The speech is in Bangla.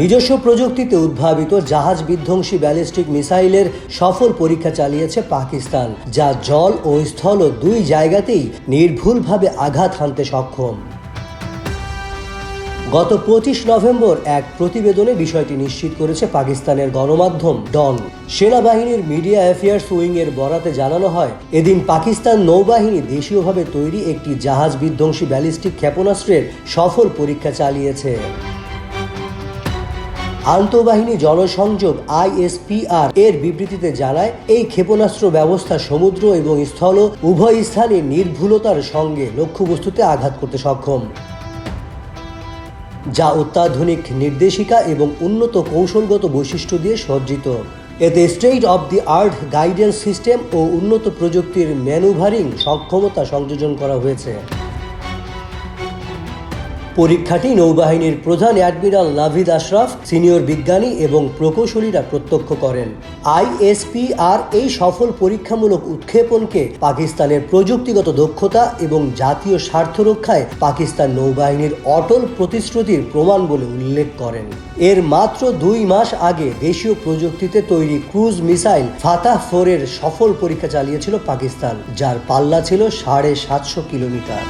নিজস্ব প্রযুক্তিতে উদ্ভাবিত জাহাজ বিধ্বংসী ব্যালিস্টিক মিসাইলের সফল পরীক্ষা চালিয়েছে পাকিস্তান, যা জল ও স্থল দুই জায়গাতেই নির্ভুলভাবে আঘাত হানতে সক্ষম। গত পঁচিশ নভেম্বর এক প্রতিবেদনে বিষয়টি নিশ্চিত করেছে পাকিস্তানের গণমাধ্যম ডন। সেনাবাহিনীর মিডিয়া অ্যাফেয়ার্স উইং এর বরাতে জানানো হয়, এদিন পাকিস্তান নৌবাহিনী দেশীয়ভাবে তৈরি একটি জাহাজ বিধ্বংসী ব্যালিস্টিক ক্ষেপণাস্ত্রের সফল পরীক্ষা চালিয়েছে। আন্তঃবাহিনী জনসংযোগ আইএসপিআর এর বিবৃতিতে জানায়, এই ক্ষেপণাস্ত্র ব্যবস্থা সমুদ্র এবং স্থল উভয় স্থানে নির্ভুলতার সঙ্গে লক্ষ্যবস্তুতে আঘাত করতে সক্ষম। যা অত্যাধুনিক নির্দেশিকা এবং উন্নত কৌশলগত বৈশিষ্ট্য দিয়ে সজ্জিত। এতে state of the art guidance system ও উন্নত প্রযুক্তির ম্যানুভারিং সক্ষমতা সংযোজন করা হয়েছে। পরীক্ষাটি নৌবাহিনীর প্রধান অ্যাডমিরাল নাভিদ আশরাফ, সিনিয়র বিজ্ঞানী এবং প্রকৌশলীরা প্রত্যক্ষ করেন। আইএসপিআর এই সফল পরীক্ষামূলক উৎক্ষেপণকে পাকিস্তানের প্রযুক্তিগত দক্ষতা এবং জাতীয় স্বার্থ রক্ষায় পাকিস্তান নৌবাহিনীর অটল প্রতিশ্রুতির প্রমাণ বলে উল্লেখ করেন। এর মাত্র দুই মাস আগে দেশীয় প্রযুক্তিতে তৈরি ক্রুজ মিসাইল ফাতাহ ফোরের সফল পরীক্ষা চালিয়েছিল পাকিস্তান, যার পাল্লা ছিল সাড়ে সাতশো কিলোমিটার।